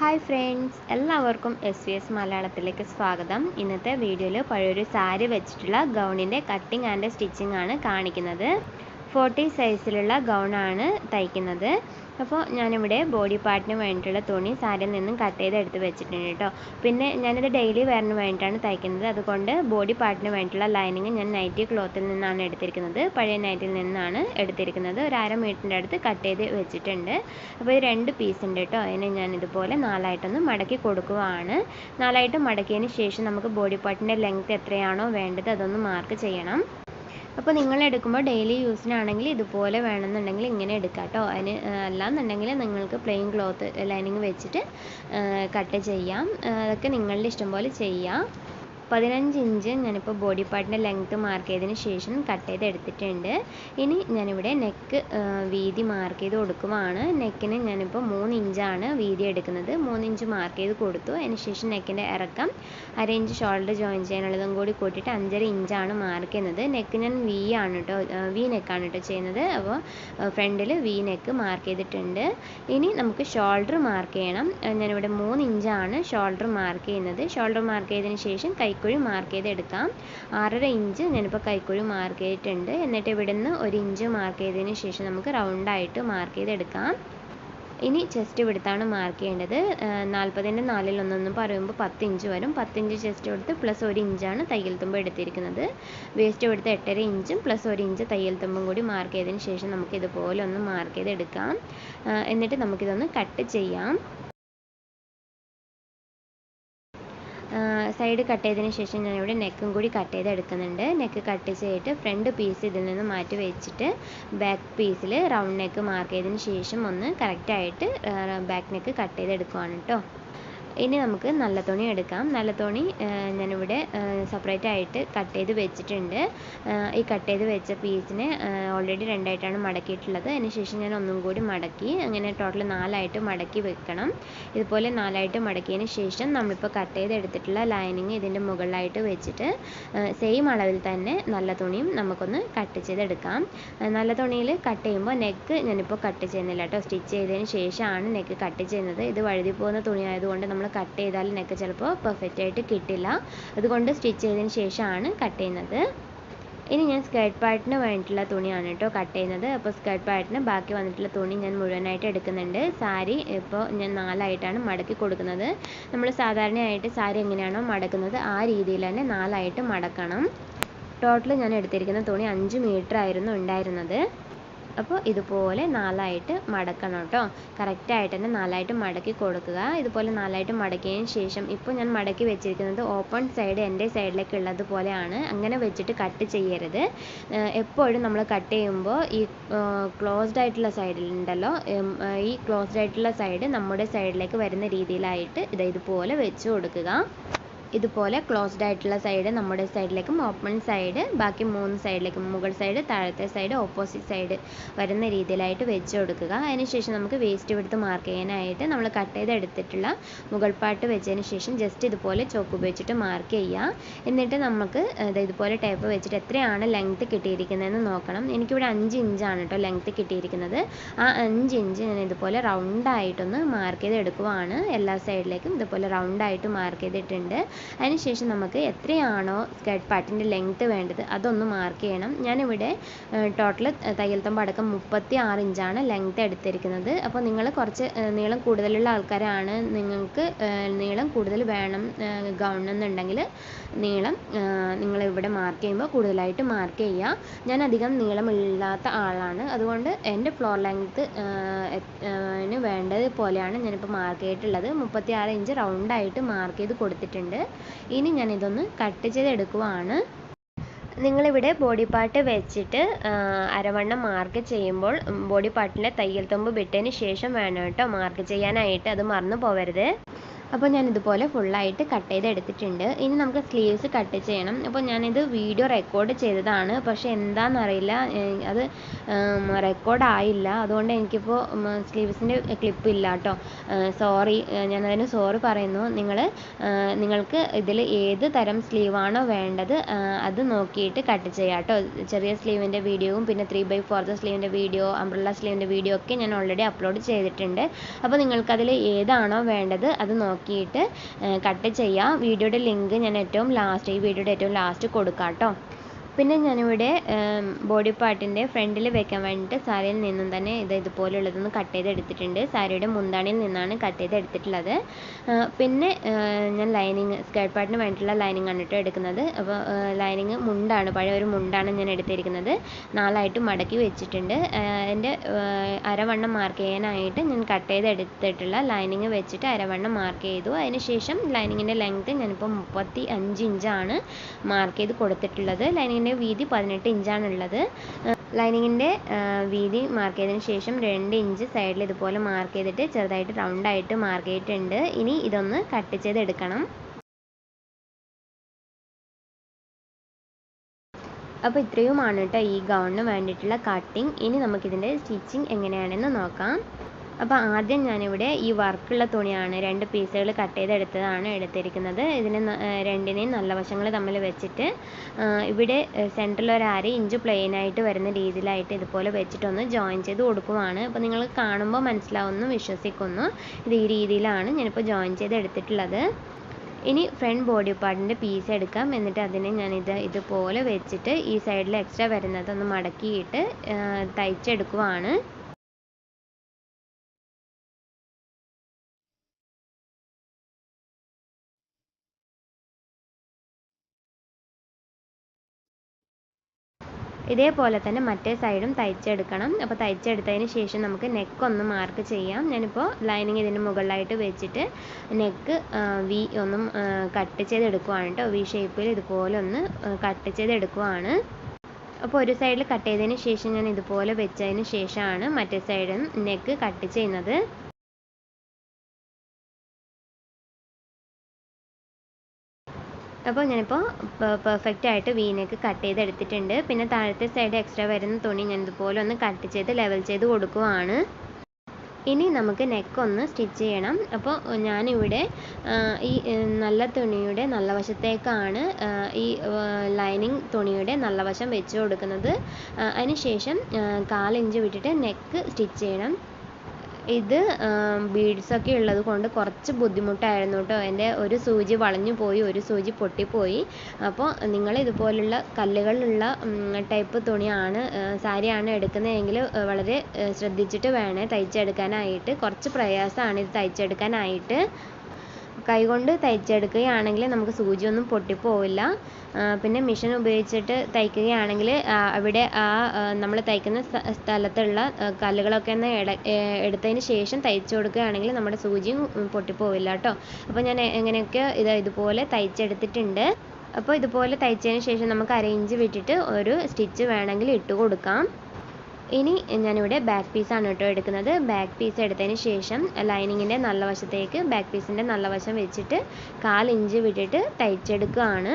Hi friends എല്ലാവർക്കും S V S മലയാളത്തിലേക്ക് സ്വാഗതം. ഇന്നത്തെ വീഡിയോയിൽ പഴയൊരു സാരി വെച്ചിട്ടുള്ള ഗൗണിന്റെ കട്ടിങ് ആൻഡ് സ്റ്റിച്ചിങ് ആണ് കാണിക്കുന്നത്. ഫോർട്ടി സൈസിലുള്ള ഗൗണാണ് തയ്ക്കുന്നത്. അപ്പോൾ ഞാനിവിടെ ബോഡി പാർട്ടിന് വേണ്ടിയിട്ടുള്ള തുണി സാരിയിൽ നിന്നും കട്ട് ചെയ്ത് എടുത്ത് വെച്ചിട്ടുണ്ട് കേട്ടോ. പിന്നെ ഞാനിത് ഡെയിലി വെയറിന് വേണ്ടിയിട്ടാണ് തയ്ക്കുന്നത്. അതുകൊണ്ട് ബോഡി പാർട്ടിന് വേണ്ടിയിട്ടുള്ള ലൈനിങ് ഞാൻ നൈറ്റി ക്ലോത്തിൽ നിന്നാണ് എടുത്തിരിക്കുന്നത്. പഴയ നൈറ്റിൽ നിന്നാണ് എടുത്തിരിക്കുന്നത്. ഒരു അര മീറ്ററിന്റെ അടുത്ത് കട്ട് ചെയ്ത് വെച്ചിട്ടുണ്ട്. അപ്പോൾ ഇത് രണ്ട് പീസ് ഉണ്ട് കേട്ടോ. അതിനെ ഞാൻ ഇതുപോലെ നാലായിട്ടൊന്ന് മടക്കി കൊടുക്കുകയാണ് നാലായിട്ട് മടക്കിയതിന് ശേഷം നമുക്ക് ബോഡി പാർട്ടിന്റെ ലെങ്ത് എത്രയാണോ വേണ്ടത് അതൊന്ന് മാർക്ക് ചെയ്യണം. അപ്പോൾ നിങ്ങൾ എടുക്കുമ്പോൾ ഡെയിലി യൂസിനാണെങ്കിൽ ഇതുപോലെ വേണമെന്നുണ്ടെങ്കിൽ ഇങ്ങനെ എടുക്കാം കേട്ടോ. അതിന് അല്ലാന്നുണ്ടെങ്കിൽ നിങ്ങൾക്ക് പ്ലെയിൻ ക്ലോത്ത് ലൈനിങ് വെച്ചിട്ട് കട്ട് ചെയ്യാം. അതൊക്കെ നിങ്ങളുടെ ഇഷ്ടം പോലെ ചെയ്യാം. പതിനഞ്ച് ഇഞ്ച് ഞാനിപ്പോൾ ബോഡി പാർട്ടിന്റെ ലെങ്ത്ത് മാർക്ക് ചെയ്തതിന് ശേഷം കട്ട് ചെയ്ത് എടുത്തിട്ടുണ്ട്. ഇനി ഞാനിവിടെ നെക്ക് വീതി മാർക്ക് ചെയ്ത് കൊടുക്കുവാണ്. നെക്കിന് ഞാനിപ്പോൾ മൂന്ന് ഇഞ്ചാണ് വീതി എടുക്കുന്നത്. മൂന്ന് ഇഞ്ച് മാർക്ക് ചെയ്ത് കൊടുത്തു. അതിന് ശേഷം നെക്കിന്റെ ഇറക്കം അര ഇഞ്ച് ഷോൾഡർ ജോയിൻ ചെയ്യാനുള്ളതും കൂടി കൂട്ടിയിട്ട് അഞ്ചര ഇഞ്ചാണ് മാർക്ക് ചെയ്യുന്നത്. നെക്ക് ഞാൻ വി ആണ് കേട്ടോ വി നെക്കാണ് കേട്ടോ ചെയ്യുന്നത്. അപ്പോൾ ഫ്രണ്ടിൽ വി നെക്ക് മാർക്ക് ചെയ്തിട്ടുണ്ട്. ഇനി നമുക്ക് ഷോൾഡർ മാർക്ക് ചെയ്യണം. ഞാനിവിടെ മൂന്ന് ഇഞ്ചാണ് ഷോൾഡർ മാർക്ക് ചെയ്യുന്നത്. ഷോൾഡർ മാർക്ക് ചെയ്തതിന് ശേഷം കൈക്കുഴി മാർക്ക് ചെയ്തെടുക്കാം. ആറര ഇഞ്ച് ഞാനിപ്പോൾ കൈക്കുഴി മാർക്ക് ചെയ്തിട്ടുണ്ട്. എന്നിട്ട് ഇവിടുന്ന് ഒരു ഇഞ്ച് മാർക്ക് ചെയ്തതിന് ശേഷം നമുക്ക് റൗണ്ടായിട്ട് മാർക്ക് ചെയ്തെടുക്കാം. ഇനി ചെസ്റ്റ് എടുത്താണ് മാർക്ക് ചെയ്യേണ്ടത്. നാൽപ്പതിന്റെ നാലിൽ ഒന്നെന്ന് പറയുമ്പോൾ പത്ത് ഇഞ്ച് വരും. പത്ത് ഇഞ്ച് ചെസ്റ്റ് എടുത്ത് പ്ലസ് ഒരു ഇഞ്ചാണ് തയ്യൽ തുമ്പ് എടുത്തിരിക്കുന്നത്. വേസ്റ്റ് എടുത്ത് എട്ടര ഇഞ്ചും പ്ലസ് ഒരു ഇഞ്ച് തയ്യൽ തുമ്പും കൂടി മാർക്ക് ചെയ്തതിന് ശേഷം നമുക്ക് ഇതുപോലെ ഒന്ന് മാർക്ക് ചെയ്തെടുക്കാം. എന്നിട്ട് നമുക്കിതൊന്ന് കട്ട് ചെയ്യാം. സൈഡ് കട്ട് ചെയ്തതിന് ശേഷം ഞാനിവിടെ നെക്കും കൂടി കട്ട് ചെയ്ത് എടുക്കുന്നുണ്ട്. നെക്ക് കട്ട് ചെയ്തിട്ട് ഫ്രണ്ട് പീസ് ഇതിൽ നിന്ന് മാറ്റി വെച്ചിട്ട് ബാക്ക് പീസിൽ റൗണ്ട് നെക്ക് മാർക്ക് ചെയ്തതിന് ശേഷം ഒന്ന് കറക്റ്റായിട്ട് ബാക്ക് നെക്ക് കട്ട് ചെയ്തെടുക്കുവാണ് കേട്ടോ ഇനി നമുക്ക് നല്ല തുണി എടുക്കാം. നല്ല തുണി ഞാനിവിടെ സെപ്പറേറ്റ് ആയിട്ട് കട്ട് ചെയ്ത് വെച്ചിട്ടുണ്ട്. ഈ കട്ട് ചെയ്ത് വെച്ച പീസിനെ ഓൾറെഡി രണ്ടായിട്ടാണ് മടക്കിയിട്ടുള്ളത്. അതിനുശേഷം ഞാൻ ഒന്നും കൂടി മടക്കി അങ്ങനെ ടോട്ടൽ നാലായിട്ട് മടക്കി വെക്കണം. ഇതുപോലെ നാലായിട്ട് മടക്കിയതിന് ശേഷം നമ്മളിപ്പോൾ കട്ട് ചെയ്ത് എടുത്തിട്ടുള്ള ലൈനിങ് ഇതിന്റെ മുകളിലായിട്ട് വെച്ചിട്ട് സെയിം അളവിൽ തന്നെ നല്ല തുണിയും നമുക്കൊന്ന് കട്ട് ചെയ്തെടുക്കാം. നല്ല തുണിയിൽ കട്ട് ചെയ്യുമ്പോൾ നെക്ക് ഞാനിപ്പോൾ കട്ട് ചെയ്യുന്നില്ല കേട്ടോ. സ്റ്റിച്ച് ചെയ്തതിന് ശേഷമാണ് നെക്ക് കട്ട് ചെയ്യുന്നത്. ഇത് വഴുതി പോകുന്ന തുണി ആയതുകൊണ്ട് നമ്മൾ കട്ട് ചെയ്താൽ നെക്ക് ചിലപ്പോൾ പെർഫെക്റ്റ് ആയിട്ട് കിട്ടില്ല. അതുകൊണ്ട് സ്റ്റിച്ച് ചെയ്തതിന് ശേഷമാണ് കട്ട് ചെയ്യുന്നത്. ഇനി ഞാൻ സ്കേർട്ട് പാർട്ടിന് വേണ്ടിയിട്ടുള്ള തുണിയാണ് കേട്ടോ കട്ട് ചെയ്യുന്നത്. അപ്പോൾ സ്കേർട്ട് പാർട്ടിന് ബാക്കി വന്നിട്ടുള്ള തുണി ഞാൻ മുഴുവനായിട്ട് എടുക്കുന്നുണ്ട്. സാരി ഇപ്പോൾ ഞാൻ നാലായിട്ടാണ് മടക്കി കൊടുക്കുന്നത്. നമ്മൾ സാധാരണയായിട്ട് സാരി എങ്ങനെയാണോ മടക്കുന്നത് ആ രീതിയിൽ തന്നെ നാലായിട്ട് മടക്കണം. ടോട്ടൽ ഞാൻ എടുത്തിരിക്കുന്ന തുണി അഞ്ച് മീറ്റർ ആയിരുന്നു ഉണ്ടായിരുന്നത്. അപ്പോൾ ഇതുപോലെ നാലായിട്ട് മടക്കണം കേട്ടോ. കറക്റ്റായിട്ട് തന്നെ നാലായിട്ട് മടക്കി കൊടുക്കുക. ഇതുപോലെ നാലായിട്ട് മടക്കിയതിന് ശേഷം ഇപ്പോൾ ഞാൻ മടക്കി വെച്ചിരിക്കുന്നത് ഓപ്പൺ സൈഡ് എന്റെ സൈഡിലേക്ക് ഉള്ളത് പോലെയാണ്. അങ്ങനെ വെച്ചിട്ട് കട്ട് ചെയ്യരുത്. എപ്പോഴും നമ്മൾ കട്ട് ചെയ്യുമ്പോൾ ഈ ക്ലോസ്ഡ് ആയിട്ടുള്ള സൈഡിൽ ഉണ്ടല്ലോ. ഈ ക്ലോസ്ഡ് ആയിട്ടുള്ള സൈഡ് നമ്മുടെ സൈഡിലേക്ക് വരുന്ന രീതിയിലായിട്ട് ഇത് ഇതുപോലെ വെച്ച് കൊടുക്കുക. ഇതുപോലെ ക്ലോസ്ഡ് ആയിട്ടുള്ള സൈഡ് നമ്മുടെ സൈഡിലേക്കും ഓപ്പൺ സൈഡ് ബാക്കി മൂന്ന് സൈഡിലേക്കും മുകൾ സൈഡ് താഴത്തെ സൈഡ് ഓപ്പോസിറ്റ് സൈഡ് വരുന്ന രീതിയിലായിട്ട് വെച്ച് കൊടുക്കുക. അതിനുശേഷം നമുക്ക് വേസ്റ്റ് എടുത്ത് മാർക്ക് ചെയ്യാനായിട്ട് നമ്മൾ കട്ട് ചെയ്ത് എടുത്തിട്ടുള്ള മുകൾ പാട്ട് വെച്ചതിന് ശേഷം ജസ്റ്റ് ഇതുപോലെ ചോക്ക് ഉപയോഗിച്ചിട്ട് മാർക്ക് ചെയ്യുക. എന്നിട്ട് നമുക്ക് ഇതുപോലെ ടേപ്പ് വെച്ചിട്ട് എത്രയാണ് ലെങ്ത് കിട്ടിയിരിക്കുന്നതെന്ന് നോക്കണം. എനിക്കിവിടെ അഞ്ച് ഇഞ്ചാണ് കേട്ടോ ലെങ്ത് കിട്ടിയിരിക്കുന്നത്. ആ അഞ്ച് ഇഞ്ച് ഞാൻ ഇതുപോലെ റൗണ്ടായിട്ടൊന്ന് മാർക്ക് ചെയ്ത് എടുക്കുവാണ് എല്ലാ സൈഡിലേക്കും ഇതുപോലെ റൗണ്ടായിട്ട് മാർക്ക് ചെയ്തിട്ടുണ്ട്. അതിനുശേഷം നമുക്ക് എത്രയാണോ സ്കേർട്ട് പാർട്ടിന്റെ ലെങ്ത്ത് വേണ്ടത് അതൊന്ന് മാർക്ക് ചെയ്യണം. ഞാനിവിടെ ടോട്ടൽ തയ്യൽ തുമ്പ് അടക്കം മുപ്പത്തി ആറ് ഇഞ്ചാണ് ലെങ്ത്ത് എടുത്തിരിക്കുന്നത്. അപ്പോൾ നിങ്ങൾ കുറച്ച് നീളം കൂടുതലുള്ള ആൾക്കാരാണ് നിങ്ങൾക്ക് നീളം കൂടുതൽ വേണം ഗൗൺ എന്നുണ്ടെങ്കിൽ നീളം നിങ്ങൾ ഇവിടെ മാർക്ക് ചെയ്യുമ്പോൾ കൂടുതലായിട്ട് മാർക്ക് ചെയ്യുക. ഞാൻ അധികം നീളമില്ലാത്ത ആളാണ്. അതുകൊണ്ട് എന്റെ ഫ്ലോർ ലെങ്ത്ത് വേണ്ടത് പോലെയാണ് ഞാനിപ്പോൾ മാർക്ക് ചെയ്തിട്ടുള്ളത്. മുപ്പത്തി ആറ് ഇഞ്ച് റൗണ്ടായിട്ട് മാർക്ക് ചെയ്ത് കൊടുത്തിട്ടുണ്ട്. ഇനി ഞാൻ ഇതൊന്ന് കട്ട് ചെയ്തെടുക്കുവാണ്. നിങ്ങളിവിടെ ബോഡി പാർട്ട് വെച്ചിട്ട് അരവണ്ണം മാർക്ക് ചെയ്യുമ്പോൾ ബോഡി പാർട്ടിന്റെ തയ്യൽ തുമ്പ് വിട്ടതിന് ശേഷം വേണം കേട്ടോ മാർക്ക് ചെയ്യാനായിട്ട്. അത് മറന്നു പോവരുത്. അപ്പോൾ ഞാൻ ഇതുപോലെ ഫുള്ളായിട്ട് കട്ട് ചെയ്ത് എടുത്തിട്ടുണ്ട് ഇനി നമുക്ക് സ്ലീവ്സ് കട്ട് ചെയ്യണം. അപ്പോൾ ഞാനിത് വീഡിയോ റെക്കോർഡ് ചെയ്തതാണ്. പക്ഷേ എന്താണെന്നറിയില്ല അത് റെക്കോർഡ് ആയില്ല. അതുകൊണ്ട് എനിക്കിപ്പോൾ സ്ലീവ്സിന്റെ ക്ലിപ്പ് ഇല്ല കേട്ടോ. സോറി ഞാനതിന് സോറി പറയുന്നു. നിങ്ങൾ നിങ്ങൾക്ക് ഇതിൽ ഏത് തരം സ്ലീവാണോ വേണ്ടത് അത് നോക്കിയിട്ട് കട്ട് ചെയ്യാം കേട്ടോ. ചെറിയ സ്ലീവിന്റെ വീഡിയോയും പിന്നെ ത്രീ ബൈ ഫോർത്ത് സ്ലീവിന്റെ വീഡിയോ അംബ്രല്ല സ്ലീവിന്റെ വീഡിയോ ഒക്കെ ഞാൻ ഓൾറെഡി അപ്ലോഡ് ചെയ്തിട്ടുണ്ട്. അപ്പോൾ നിങ്ങൾക്കതിൽ ഏതാണോ വേണ്ടത് അത് നോക്കിയിട്ട് കട്ട് ചെയ്യാം. വീഡിയോയുടെ ലിങ്ക് ഞാൻ ഏറ്റവും ലാസ്റ്റ് ഈ വീഡിയോയുടെ ഏറ്റവും ലാസ്റ്റ് കൊടുക്കാം കേട്ടോ പിന്നെ ഞാനിവിടെ ബോഡി പാർട്ടിന്റെ ഫ്രണ്ടിൽ വെക്കാൻ വേണ്ടിയിട്ട് സാരിയിൽ നിന്നും തന്നെ ഇത് ഇതുപോലുള്ളതൊന്ന് കട്ട് ചെയ്ത് എടുത്തിട്ടുണ്ട് സാരിയുടെ മുന്താണിയിൽ നിന്നാണ് കട്ട് ചെയ്ത് എടുത്തിട്ടുള്ളത് പിന്നെ ഞാൻ ലൈനിങ് സ്കേർട്ട് പാർട്ടിന് വേണ്ടിയിട്ടുള്ള ലൈനിങ് ആണ് കേട്ടോ എടുക്കുന്നത് അപ്പോൾ ലൈനിങ് മുണ്ടാണ് പഴയ ഒരു മുണ്ടാണ് ഞാൻ എടുത്തിരിക്കുന്നത്. നാലായിട്ട് മടക്കി വെച്ചിട്ടുണ്ട്. എന്റെ അരവണ്ണം മാർക്ക് ചെയ്യാനായിട്ട് ഞാൻ കട്ട് ചെയ്ത് എടുത്തിട്ടുള്ള ലൈനിങ് വെച്ചിട്ട് അരവണ്ണം മാർക്ക് ചെയ്തു. അതിന് ശേഷം ലൈനിങ്ങിന്റെ ലെങ്ത് ഞാനിപ്പോൾ മുപ്പത്തി അഞ്ച് ഇഞ്ചാണ് മാർക്ക് ചെയ്ത് കൊടുത്തിട്ടുള്ളത്. ലൈനിങ്ങിന്റെ വീതി പതിനെട്ട് ഇഞ്ചാണ് ഉള്ളത് ലൈനിങ്ങിന്റെ വീതി മാർക്ക് ചെയ്തതിന് ശേഷം രണ്ട് ഇഞ്ച് സൈഡിൽ ഇതുപോലെ മാർക്ക് ചെയ്തിട്ട് ചെറുതായിട്ട് റൗണ്ടായിട്ട് മാർക്ക് ചെയ്തിട്ടുണ്ട്. ഇനി ഇതൊന്ന് കട്ട് ചെയ്തെടുക്കണം അപ്പോൾ ഇത്രയുമാണ് കേട്ടോ ഈ ഗൗണിന് വേണ്ടിയിട്ടുള്ള കട്ടിങ് ഇനി നമുക്കിതിന്റെ സ്റ്റിച്ചിങ് എങ്ങനെയാണെന്ന് നോക്കാം. അപ്പോൾ ആദ്യം ഞാനിവിടെ ഈ വർക്കുള്ള തുണിയാണ് രണ്ട് പീസുകൾ കട്ട് ചെയ്തെടുത്തതാണ് എടുത്തിരിക്കുന്നത്. ഇതിന് രണ്ടിനെയും നല്ല വശങ്ങൾ തമ്മിൽ വെച്ചിട്ട് ഇവിടെ സെന്ററിൽ ഒരു അര ഇഞ്ച് പ്ലെയിനായിട്ട് വരുന്ന രീതിയിലായിട്ട് ഇതുപോലെ വെച്ചിട്ടൊന്ന് ജോയിൻ ചെയ്ത് കൊടുക്കുവാണ്. അപ്പോൾ നിങ്ങൾ കാണുമ്പോൾ മനസ്സിലാവുന്നു വിശ്വസിക്കുന്നു. ഇത് ഈ രീതിയിലാണ് ഞാനിപ്പോൾ ജോയിൻ ചെയ്ത് എടുത്തിട്ടുള്ളത് ഇനി ഫ്രണ്ട് ബോഡി പാർട്ടിന്റെ പീസ് എടുക്കാം. എന്നിട്ട് അതിനെ ഞാനിത് ഇതുപോലെ വെച്ചിട്ട് ഈ സൈഡിൽ എക്സ്ട്രാ വരുന്നതൊന്ന് മടക്കിയിട്ട് തയ്ച്ചെടുക്കുവാണ്. ഇതേപോലെ തന്നെ മറ്റേ സൈഡും തയ്ച്ചെടുക്കണം. അപ്പോൾ തയ്ച്ചെടുത്തതിന് ശേഷം നമുക്ക് നെക്ക് ഒന്ന് മാർക്ക് ചെയ്യാം. ഞാനിപ്പോൾ ലൈനിങ് ഇതിന് മുകളിലായിട്ട് വെച്ചിട്ട് നെക്ക് വി ഒന്നും കട്ട് ചെയ്തെടുക്കുവാണ് കേട്ടോ വി ഷേപ്പിൽ ഇതുപോലെ ഒന്ന് കട്ട് ചെയ്തെടുക്കുവാണ്. അപ്പോൾ ഒരു സൈഡിൽ കട്ട് ചെയ്തതിന് ശേഷം ഞാൻ ഇതുപോലെ വെച്ചതിന് ശേഷമാണ് മറ്റേ സൈഡും നെക്ക് കട്ട് ചെയ്യുന്നത്. അപ്പോൾ ഞാനിപ്പോൾ പെർഫെക്റ്റ് ആയിട്ട് വീനക്ക് കട്ട് ചെയ്ത് എടുത്തിട്ടുണ്ട് പിന്നെ താഴത്തെ സൈഡ് എക്സ്ട്രാ വരുന്ന തുണി ഞാൻ ഇതുപോലെ ഒന്ന് കട്ട് ചെയ്ത് ലെവൽ ചെയ്ത് കൊടുക്കുവാണ്. ഇനി നമുക്ക് നെക്ക് ഒന്ന് സ്റ്റിച്ച് ചെയ്യണം. അപ്പോൾ ഞാനിവിടെ ഈ നല്ല തുണിയുടെ നല്ല വശത്തേക്കാണ് ഈ ലൈനിങ് തുണിയുടെ നല്ല വശം വെച്ച് കൊടുക്കുന്നത്. അതിന് ശേഷം കാലിഞ്ച് വിട്ടിട്ട് നെക്ക് സ്റ്റിച്ച് ചെയ്യണം. ഇത് ബീഡ്സ് ഒക്കെ ഉള്ളത് കൊണ്ട് കുറച്ച് ബുദ്ധിമുട്ടായിരുന്നു കേട്ടോ. എന്റെ ഒരു സൂചി വളഞ്ഞു പോയി ഒരു സൂചി പൊട്ടിപ്പോയി. അപ്പോൾ നിങ്ങൾ ഇതുപോലുള്ള കല്ലുകളുള്ള ടൈപ്പ് തുണിയാണ് സാരിയാണ് എടുക്കുന്നതെങ്കിൽ വളരെ ശ്രദ്ധിച്ചിട്ട് വേണേ തയ്ച്ചെടുക്കാനായിട്ട്. കുറച്ച് പ്രയാസമാണ് ഇത് തയ്ച്ചെടുക്കാനായിട്ട്. കൈകൊണ്ട് തയ്ച്ചെടുക്കുകയാണെങ്കിൽ നമുക്ക് സൂചിയൊന്നും പൊട്ടിപ്പോവില്ല. പിന്നെ മെഷീൻ ഉപയോഗിച്ചിട്ട് തയ്ക്കുകയാണെങ്കിൽ അവിടെ ആ നമ്മൾ തയ്ക്കുന്ന സ്ഥലത്തുള്ള കല്ലുകളൊക്കെ ഒന്ന് എടുത്തതിന് ശേഷം തയ്ച്ചു കൊടുക്കുകയാണെങ്കിൽ നമ്മുടെ സൂചിയും പൊട്ടിപ്പോവില്ല കേട്ടോ. അപ്പോൾ ഞാൻ എങ്ങനെയൊക്കെ ഇത് ഇതുപോലെ തയ്ച്ചെടുത്തിട്ടുണ്ട്. അപ്പോൾ ഇതുപോലെ തയ്ച്ചതിന് ശേഷം നമുക്ക് അര ഇഞ്ച് വിട്ടിട്ട് ഒരു സ്റ്റിച്ച് വേണമെങ്കിൽ ഇട്ട് കൊടുക്കാം. ഇനി ഞാനിവിടെ ബാക്ക് പീസാണ് കേട്ടോ എടുക്കുന്നത്. ബാക്ക് പീസ് എടുത്തതിന് ശേഷം ലൈനിങ്ങിന്റെ നല്ല വശത്തേക്ക് ബാക്ക് പീസിന്റെ നല്ല വശം വെച്ചിട്ട് കാലിഞ്ച് വിട്ടിട്ട് തയ്ച്ചെടുക്കുകയാണ്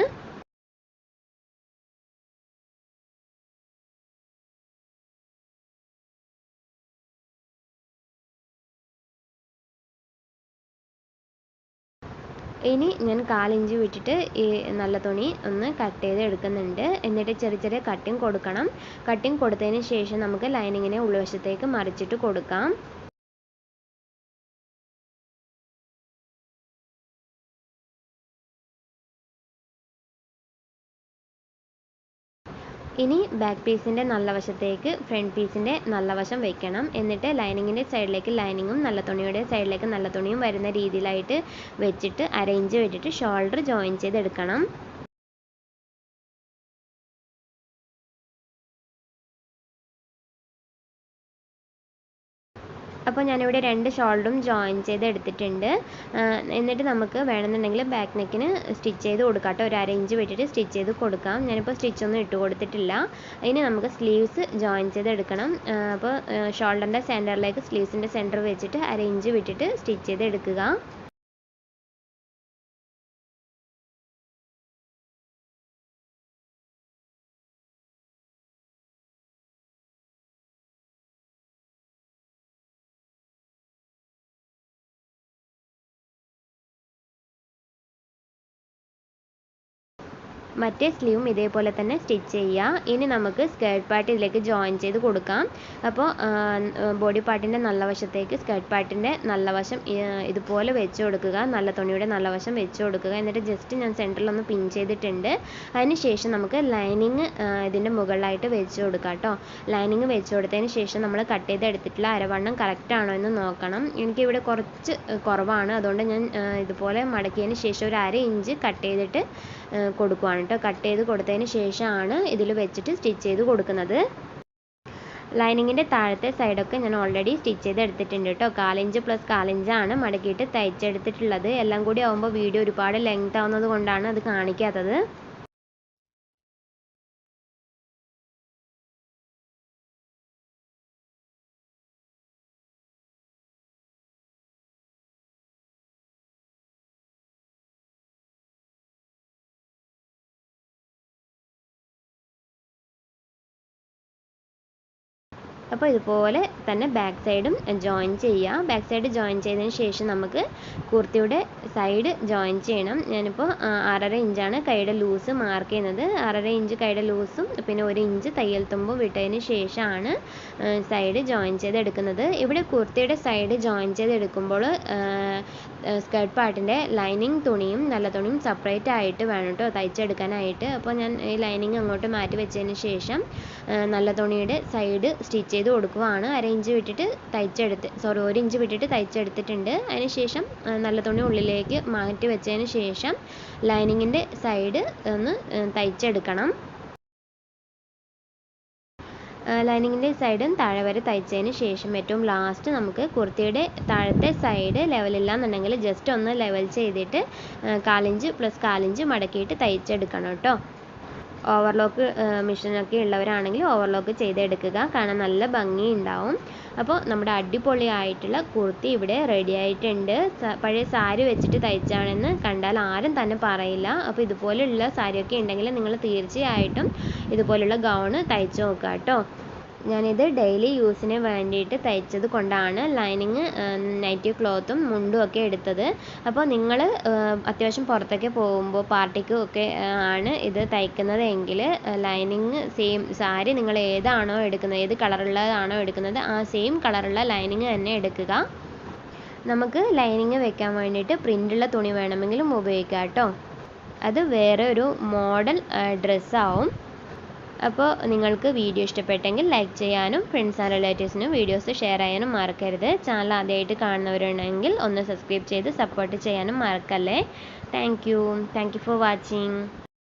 ഇനി ഞാൻ കാലിഞ്ച് വിട്ടിട്ട് ഈ നല്ല തുണി ഒന്ന് കട്ട് ചെയ്ത് എടുക്കുന്നുണ്ട്. എന്നിട്ട് ചെറിയ ചെറിയ കട്ടിങ് കൊടുക്കണം. കട്ടിങ് കൊടുത്തതിന് ശേഷം നമുക്ക് ലൈനിങ്ങിനെ ഉൾവശത്തേക്ക് മറിച്ചിട്ട് കൊടുക്കാം. ഇനി ബാക്ക് പീസിന്റെ നല്ല വശത്തേക്ക് ഫ്രണ്ട് പീസിന്റെ നല്ല വശം വെക്കണം. എന്നിട്ട് ലൈനിങ്ങിന്റെ സൈഡിലേക്ക് ലൈനിങ്ങും നല്ല തുണിയുടെ സൈഡിലേക്ക് നല്ല തുണിയും വരുന്ന രീതിയിലായിട്ട് വെച്ചിട്ട് അരയിഞ്ച് വെച്ചിട്ട് ഷോൾഡർ ജോയിൻ ചെയ്തെടുക്കണം. അപ്പോൾ ഞാനിവിടെ രണ്ട് ഷോൾഡറും ജോയിൻ ചെയ്ത് എടുത്തിട്ടുണ്ട്. എന്നിട്ട് നമുക്ക് വേണമെന്നുണ്ടെങ്കിൽ ബാക്ക് നെക്കിന് സ്റ്റിച്ച് ചെയ്ത് കൊടുക്കാം കേട്ടോ. ഒരു അര ഇഞ്ച് വിട്ടിട്ട് സ്റ്റിച്ച് ചെയ്ത് കൊടുക്കാം. ഞാനിപ്പോൾ സ്റ്റിച്ചൊന്നും ഇട്ട് കൊടുത്തിട്ടില്ല. ഇനി നമുക്ക് സ്ലീവ്സ് ജോയിൻ ചെയ്ത് എടുക്കണം. അപ്പോൾ ഷോൾഡറിന്റെ സെന്ററിലേക്ക് സ്ലീവ്സിന്റെ സെന്റർ വെച്ചിട്ട് അര ഇഞ്ച് വിട്ടിട്ട് സ്റ്റിച്ച് ചെയ്ത് എടുക്കുക. മറ്റേ സ്ലീവും ഇതേപോലെ തന്നെ സ്റ്റിച്ച് ചെയ്യുക ഇനി നമുക്ക് സ്കേർട്ട് പാർട്ട് ഇതിലേക്ക് ജോയിൻ ചെയ്ത് കൊടുക്കാം. അപ്പോൾ ബോഡി പാർട്ടിന്റെ നല്ല വശത്തേക്ക് സ്കേർട്ട് പാർട്ടിന്റെ നല്ല വശം ഇതുപോലെ വെച്ച് കൊടുക്കുക. നല്ല തുണിയുടെ നല്ല വശം വെച്ച് കൊടുക്കുക. എന്നിട്ട് ജസ്റ്റ് ഞാൻ സെന്ററിൽ ഒന്ന് പിൻ ചെയ്തിട്ടുണ്ട്. അതിന് ശേഷം നമുക്ക് ലൈനിങ് ഇതിന്റെ മുകളിലായിട്ട് വെച്ച് കൊടുക്കാം കേട്ടോ. ലൈനിങ് വെച്ച് കൊടുത്തതിന് ശേഷം നമ്മൾ കട്ട് ചെയ്ത് എടുത്തിട്ടുള്ള അരവണ്ണം കറക്റ്റ് ആണോ എന്ന് നോക്കണം. എനിക്കിവിടെ കുറച്ച് കുറവാണ്. അതുകൊണ്ട് ഞാൻ ഇതുപോലെ മടക്കിയതിന് ശേഷം ഒരു അര ഇഞ്ച് കട്ട് ചെയ്തിട്ട് കൊടുക്കുവാണ് കേട്ടോ കട്ട് ചെയ്ത് കൊടുത്തതിന് ശേഷമാണ് ഇതിൽ വെച്ചിട്ട് സ്റ്റിച്ച് ചെയ്ത് കൊടുക്കുന്നത്. ലൈനിങ്ങിന്റെ താഴത്തെ സൈഡൊക്കെ ഞാൻ ഓൾറെഡി സ്റ്റിച്ച് ചെയ്ത് എടുത്തിട്ടുണ്ട് കേട്ടോ കാലിഞ്ച് പ്ലസ് കാലിഞ്ചാണ് മടക്കിയിട്ട് തയ്ച്ചെടുത്തിട്ടുള്ളത്. എല്ലാം കൂടി ആകുമ്പോൾ വീഡിയോ ഒരുപാട് ലെങ്ത് ആവുന്നത് കൊണ്ടാണ് അത് കാണിക്കാത്തത്. അപ്പോൾ ഇതുപോലെ തന്നെ ബാക്ക് സൈഡും ജോയിൻ ചെയ്യാം. ബാക്ക് സൈഡ് ജോയിൻ ചെയ്തതിന് ശേഷം നമുക്ക് കുർത്തിയുടെ സൈഡ് ജോയിൻ ചെയ്യണം. ഞാനിപ്പോൾ ആറര ഇഞ്ചാണ് കൈയുടെ ലൂസ് മാർക്ക് ചെയ്യുന്നത്. ആറര ഇഞ്ച് കൈയുടെ ലൂസും പിന്നെ ഒരു ഇഞ്ച് തയ്യൽ തുമ്പും വിട്ടതിന് ശേഷമാണ് സൈഡ് ജോയിൻ ചെയ്തെടുക്കുന്നത്. ഇവിടെ കുർത്തിയുടെ സൈഡ് ജോയിൻ ചെയ്തെടുക്കുമ്പോൾ സ്കേർട്ട് പാർട്ടിന്റെ ലൈനിങ് തുണിയും നല്ല തുണിയും സെപ്പറേറ്റ് ആയിട്ട് വേണം കേട്ടോ തയ്ച്ചെടുക്കാനായിട്ട്. അപ്പോൾ ഞാൻ ഈ ലൈനിങ് അങ്ങോട്ട് മാറ്റി വെച്ചതിന് ശേഷം നല്ല തുണിയുടെ സൈഡ് സ്റ്റിച്ച് ചെയ്ത് കൊടുക്കുവാണ്. അര ഇഞ്ച് വിട്ടിട്ട് തയ്ച്ചെടുത്ത് സോറി ഒരു ഇഞ്ച് വിട്ടിട്ട് തയ്ച്ചെടുത്തിട്ടുണ്ട് അതിനുശേഷം നല്ല തുണി ഉള്ളിലേക്ക് മാറ്റി വെച്ചതിന് ശേഷം ലൈനിങ്ങിന്റെ സൈഡ് ഒന്ന് തയ്ച്ചെടുക്കണം ലൈനിങ്ങിന്റെ സൈഡും താഴെ വരെ തയ്ച്ചതിന് ശേഷം ഏറ്റവും ലാസ്റ്റ് നമുക്ക് കുർത്തിയുടെ താഴത്തെ സൈഡ് ലെവലില്ലാന്നുണ്ടെങ്കിൽ ജസ്റ്റ് ഒന്ന് ലെവൽ ചെയ്തിട്ട് കാലിഞ്ച് പ്ലസ് കാലിഞ്ച് മടക്കിയിട്ട് തയ്ച്ചെടുക്കണം കേട്ടോ. ഓവർലോക്ക് മെഷീനൊക്കെ ഉള്ളവരാണെങ്കിൽ ഓവർലോക്ക് ചെയ്തെടുക്കുക. കാരണം നല്ല ഭംഗി ഉണ്ടാവും അപ്പോൾ നമ്മുടെ അടിപൊളിയായിട്ടുള്ള കുർത്തി ഇവിടെ റെഡി ആയിട്ടുണ്ട്. പഴയ സാരി വെച്ചിട്ട് തയ്ച്ചാണെന്ന് കണ്ടാൽ ആരും തന്നെ പറയില്ല. അപ്പോൾ ഇതുപോലെയുള്ള സാരിയൊക്കെ ഉണ്ടെങ്കിൽ നിങ്ങൾ തീർച്ചയായിട്ടും ഇതുപോലുള്ള ഗൗൺ തയ്ച്ചു നോക്കുക കേട്ടോ. ഞാനിത് ഡെയിലി യൂസിന് വേണ്ടിയിട്ട് തയ്ച്ചത് കൊണ്ടാണ് ലൈനിങ് നൈറ്റി ക്ലോത്തും മുണ്ടും ഒക്കെ എടുത്തത്. അപ്പോൾ നിങ്ങൾ അത്യാവശ്യം പുറത്തൊക്കെ പോകുമ്പോൾ പാർട്ടിക്കും ഒക്കെ ആണ് ഇത് തയ്ക്കുന്നത് എങ്കിൽ ലൈനിങ് സെയിം സാരി നിങ്ങൾ ഏതാണോ എടുക്കുന്നത് ഏത് കളറുള്ളതാണോ എടുക്കുന്നത് ആ സെയിം കളറുള്ള ലൈനിങ് തന്നെ എടുക്കുക. നമുക്ക് ലൈനിങ് വെക്കാൻ വേണ്ടിയിട്ട് പ്രിന്റുള്ള തുണി വേണമെങ്കിലും ഉപയോഗിക്കാം കേട്ടോ. അത് വേറെ ഒരു മോഡൽ ഡ്രസ്സാവും അപ്പോൾ നിങ്ങൾക്ക് വീഡിയോ ഇഷ്ടപ്പെട്ടെങ്കിൽ ലൈക്ക് ചെയ്യാനും ഫ്രണ്ട്സ് ആൻഡ് റിലേറ്റീവ്സിനും വീഡിയോസ് ഷെയർ ചെയ്യാനും മറക്കരുത്. ചാനൽ ആദ്യമായിട്ട് കാണുന്നവരുണ്ടെങ്കിൽ ഒന്ന് സബ്സ്ക്രൈബ് ചെയ്ത് സപ്പോർട്ട് ചെയ്യാനും മറക്കല്ലേ. Thank you thank you for watching